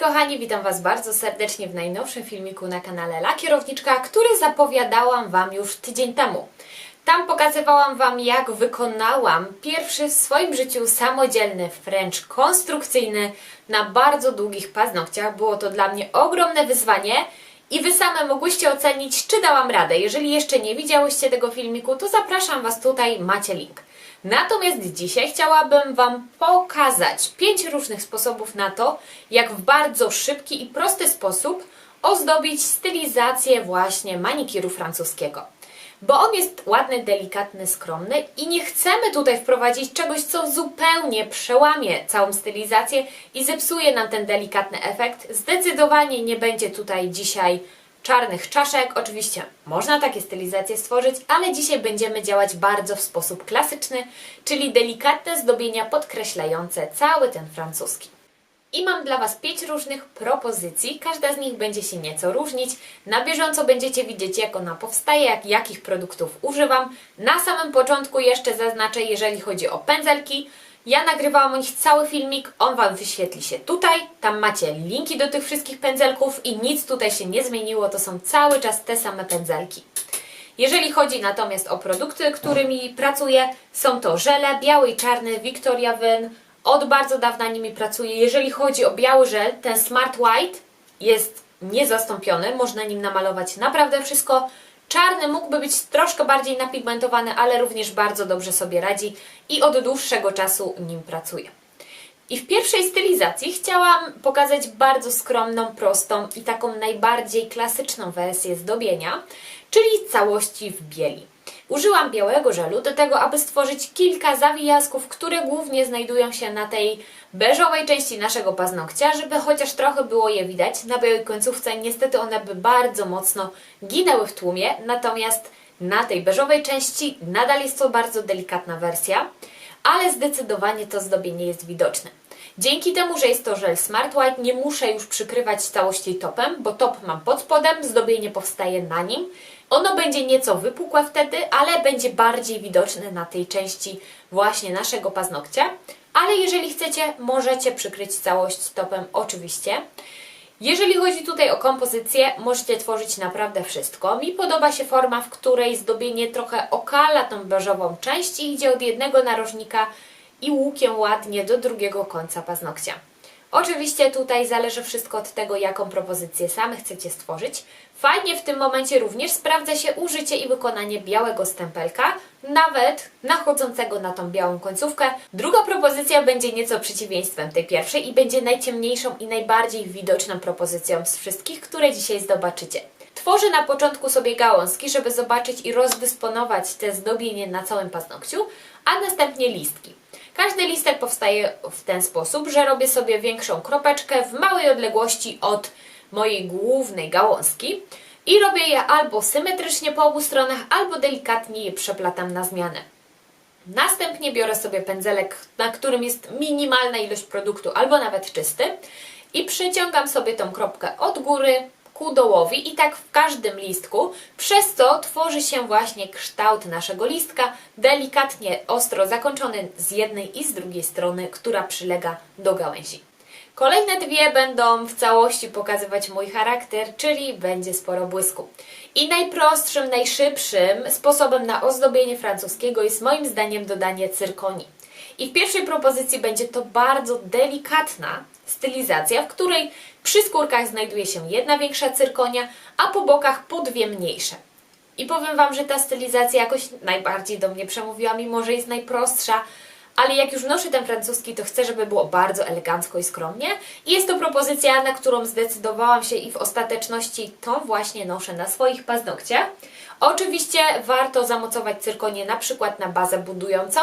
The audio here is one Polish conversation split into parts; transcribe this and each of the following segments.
kochani, witam Was bardzo serdecznie w najnowszym filmiku na kanale La Kierowniczka, który zapowiadałam Wam już tydzień temu. Tam pokazywałam Wam, jak wykonałam pierwszy w swoim życiu samodzielny, wręcz konstrukcyjny, na bardzo długich paznokciach. Było to dla mnie ogromne wyzwanie i Wy same mogłyście ocenić, czy dałam radę. Jeżeli jeszcze nie widziałyście tego filmiku, to zapraszam Was tutaj, macie link. Natomiast dzisiaj chciałabym Wam pokazać pięć różnych sposobów na to, jak w bardzo szybki i prosty sposób ozdobić stylizację właśnie manikiru francuskiego. Bo on jest ładny, delikatny, skromny i nie chcemy tutaj wprowadzić czegoś, co zupełnie przełamie całą stylizację i zepsuje nam ten delikatny efekt. Zdecydowanie nie będzie tutaj dzisiaj czarnych czaszek. Oczywiście można takie stylizacje stworzyć, ale dzisiaj będziemy działać bardzo w sposób klasyczny, czyli delikatne zdobienia podkreślające cały ten francuski. I mam dla Was pięć różnych propozycji. Każda z nich będzie się nieco różnić. Na bieżąco będziecie widzieć, jak ona powstaje, jak, jakich produktów używam. Na samym początku jeszcze zaznaczę, jeżeli chodzi o pędzelki. Ja nagrywałam o nich cały filmik, on Wam wyświetli się tutaj. Tam macie linki do tych wszystkich pędzelków i nic tutaj się nie zmieniło. To są cały czas te same pędzelki. Jeżeli chodzi natomiast o produkty, którymi pracuję, są to żele biały i czarny Victoria Wyn. Od bardzo dawna nimi pracuję. Jeżeli chodzi o biały żel, ten Smart White jest niezastąpiony. Można nim namalować naprawdę wszystko. Czarny mógłby być troszkę bardziej napigmentowany, ale również bardzo dobrze sobie radzi i od dłuższego czasu nim pracuję. I w pierwszej stylizacji chciałam pokazać bardzo skromną, prostą i taką najbardziej klasyczną wersję zdobienia, czyli całości w bieli. Użyłam białego żelu do tego, aby stworzyć kilka zawijasków, które głównie znajdują się na tej beżowej części naszego paznokcia, żeby chociaż trochę było je widać. Na białej końcówce niestety one by bardzo mocno ginęły w tłumie, natomiast na tej beżowej części nadal jest to bardzo delikatna wersja, ale zdecydowanie to zdobienie jest widoczne. Dzięki temu, że jest to żel Smart White, nie muszę już przykrywać całości topem, bo top mam pod spodem, zdobienie powstaje na nim. Ono będzie nieco wypukłe wtedy, ale będzie bardziej widoczne na tej części właśnie naszego paznokcia. Ale jeżeli chcecie, możecie przykryć całość topem oczywiście. Jeżeli chodzi tutaj o kompozycję, możecie tworzyć naprawdę wszystko. Mi podoba się forma, w której zdobienie trochę okala tą beżową część i idzie od jednego narożnika i łukiem ładnie do drugiego końca paznokcia. Oczywiście tutaj zależy wszystko od tego, jaką propozycję same chcecie stworzyć. Fajnie w tym momencie również sprawdza się użycie i wykonanie białego stempelka, nawet nachodzącego na tą białą końcówkę. Druga propozycja będzie nieco przeciwieństwem tej pierwszej i będzie najciemniejszą i najbardziej widoczną propozycją z wszystkich, które dzisiaj zobaczycie. Tworzę na początku sobie gałązki, żeby zobaczyć i rozdysponować te zdobienie na całym paznokciu, a następnie listki. Każdy listek powstaje w ten sposób, że robię sobie większą kropeczkę w małej odległości od mojej głównej gałązki i robię je albo symetrycznie po obu stronach, albo delikatnie je przeplatam na zmianę. Następnie biorę sobie pędzelek, na którym jest minimalna ilość produktu, albo nawet czysty i przyciągam sobie tą kropkę od góry ku dołowi i tak w każdym listku, przez co tworzy się właśnie kształt naszego listka, delikatnie ostro zakończony z jednej i z drugiej strony, która przylega do gałęzi. Kolejne dwie będą w całości pokazywać mój charakter, czyli będzie sporo błysku. I najprostszym, najszybszym sposobem na ozdobienie francuskiego jest moim zdaniem dodanie cyrkonii. I w pierwszej propozycji będzie to bardzo delikatna stylizacja, w której przy skórkach znajduje się jedna większa cyrkonia, a po bokach po dwie mniejsze. I powiem Wam, że ta stylizacja jakoś najbardziej do mnie przemówiła, mimo że jest najprostsza, ale jak już noszę ten francuski, to chcę, żeby było bardzo elegancko i skromnie. I jest to propozycja, na którą zdecydowałam się i w ostateczności to właśnie noszę na swoich paznokciach. Oczywiście warto zamocować cyrkonię na przykład na bazę budującą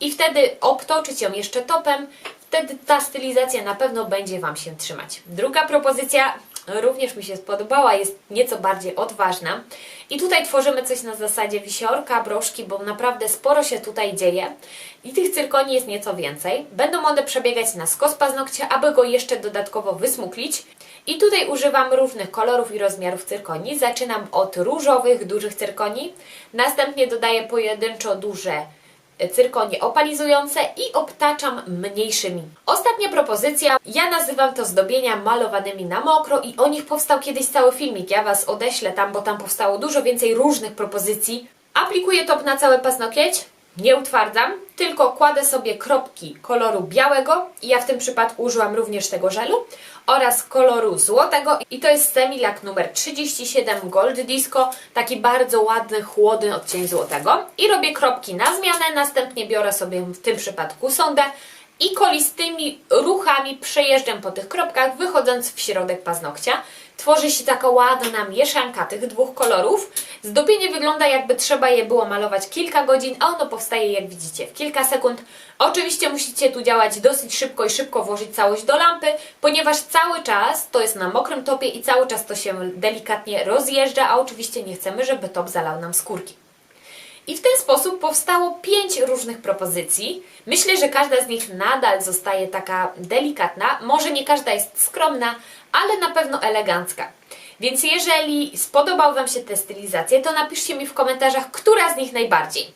i wtedy obtoczyć ją jeszcze topem. Wtedy ta stylizacja na pewno będzie Wam się trzymać. Druga propozycja również mi się spodobała, jest nieco bardziej odważna. I tutaj tworzymy coś na zasadzie wisiorka, broszki, bo naprawdę sporo się tutaj dzieje. I tych cyrkoni jest nieco więcej. Będą one przebiegać na skos paznokcia, aby go jeszcze dodatkowo wysmuklić. I tutaj używam różnych kolorów i rozmiarów cyrkoni. Zaczynam od różowych, dużych cyrkoni. Następnie dodaję pojedynczo duże cyrkonie opalizujące i obtaczam mniejszymi. Ostatnia propozycja, ja nazywam to zdobienia malowanymi na mokro i o nich powstał kiedyś cały filmik. Ja Was odeślę tam, bo tam powstało dużo więcej różnych propozycji. Aplikuję top na cały paznokieć, nie utwardzam, tylko kładę sobie kropki koloru białego i ja w tym przypadku użyłam również tego żelu oraz koloru złotego i to jest Semilak numer 37 Gold Disco, taki bardzo ładny, chłodny odcień złotego i robię kropki na zmianę, następnie biorę sobie w tym przypadku sondę i kolistymi ruchami przejeżdżam po tych kropkach, wychodząc w środek paznokcia. Tworzy się taka ładna mieszanka tych dwóch kolorów. Zdobienie wygląda jakby trzeba je było malować kilka godzin, a ono powstaje jak widzicie w kilka sekund. Oczywiście musicie tu działać dosyć szybko i szybko włożyć całość do lampy, ponieważ cały czas to jest na mokrym topie i cały czas to się delikatnie rozjeżdża, a oczywiście nie chcemy, żeby top zalał nam skórki. I w ten sposób powstało pięć różnych propozycji. Myślę, że każda z nich nadal zostaje taka delikatna. Może nie każda jest skromna, ale na pewno elegancka. Więc jeżeli spodobał Wam się te stylizacje, to napiszcie mi w komentarzach, która z nich najbardziej.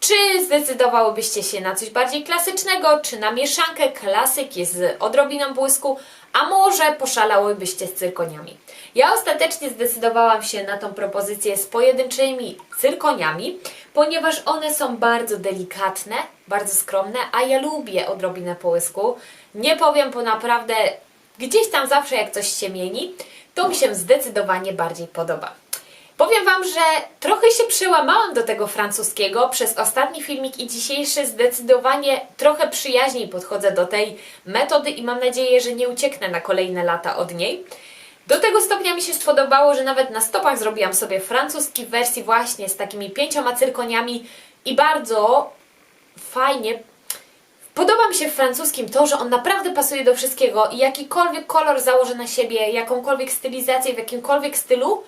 Czy zdecydowałybyście się na coś bardziej klasycznego, czy na mieszankę klasyki z odrobiną błysku, a może poszalałybyście z cyrkoniami? Ja ostatecznie zdecydowałam się na tą propozycję z pojedynczymi cyrkoniami, ponieważ one są bardzo delikatne, bardzo skromne, a ja lubię odrobinę połysku. Nie powiem, bo naprawdę gdzieś tam zawsze jak coś się mieni, to mi się zdecydowanie bardziej podoba. Powiem Wam, że trochę się przełamałam do tego francuskiego przez ostatni filmik i dzisiejszy zdecydowanie trochę przyjaźniej podchodzę do tej metody i mam nadzieję, że nie ucieknę na kolejne lata od niej. Do tego stopnia mi się spodobało, że nawet na stopach zrobiłam sobie francuski w wersji właśnie z takimi pięcioma cyrkoniami i bardzo fajnie Podoba mi się w francuskim to, że on naprawdę pasuje do wszystkiego i jakikolwiek kolor założę na siebie, jakąkolwiek stylizację w jakimkolwiek stylu,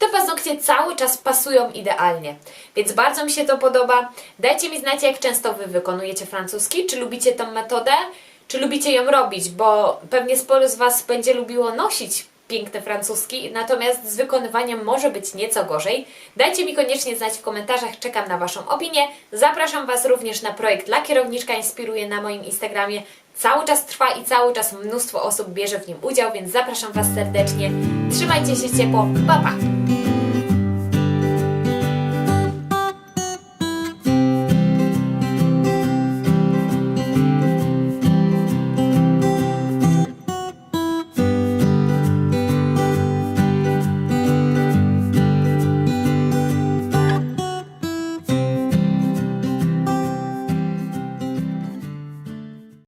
te paznokcie cały czas pasują idealnie. Więc bardzo mi się to podoba. Dajcie mi znać, jak często Wy wykonujecie francuski, czy lubicie tą metodę, czy lubicie ją robić, bo pewnie sporo z Was będzie lubiło nosić piękne francuski, natomiast z wykonywaniem może być nieco gorzej. Dajcie mi koniecznie znać w komentarzach, czekam na Waszą opinię. Zapraszam Was również na projekt La Kierowniczka Inspiruje na moim Instagramie. Cały czas trwa i cały czas mnóstwo osób bierze w nim udział, więc zapraszam Was serdecznie. Trzymajcie się ciepło, pa pa!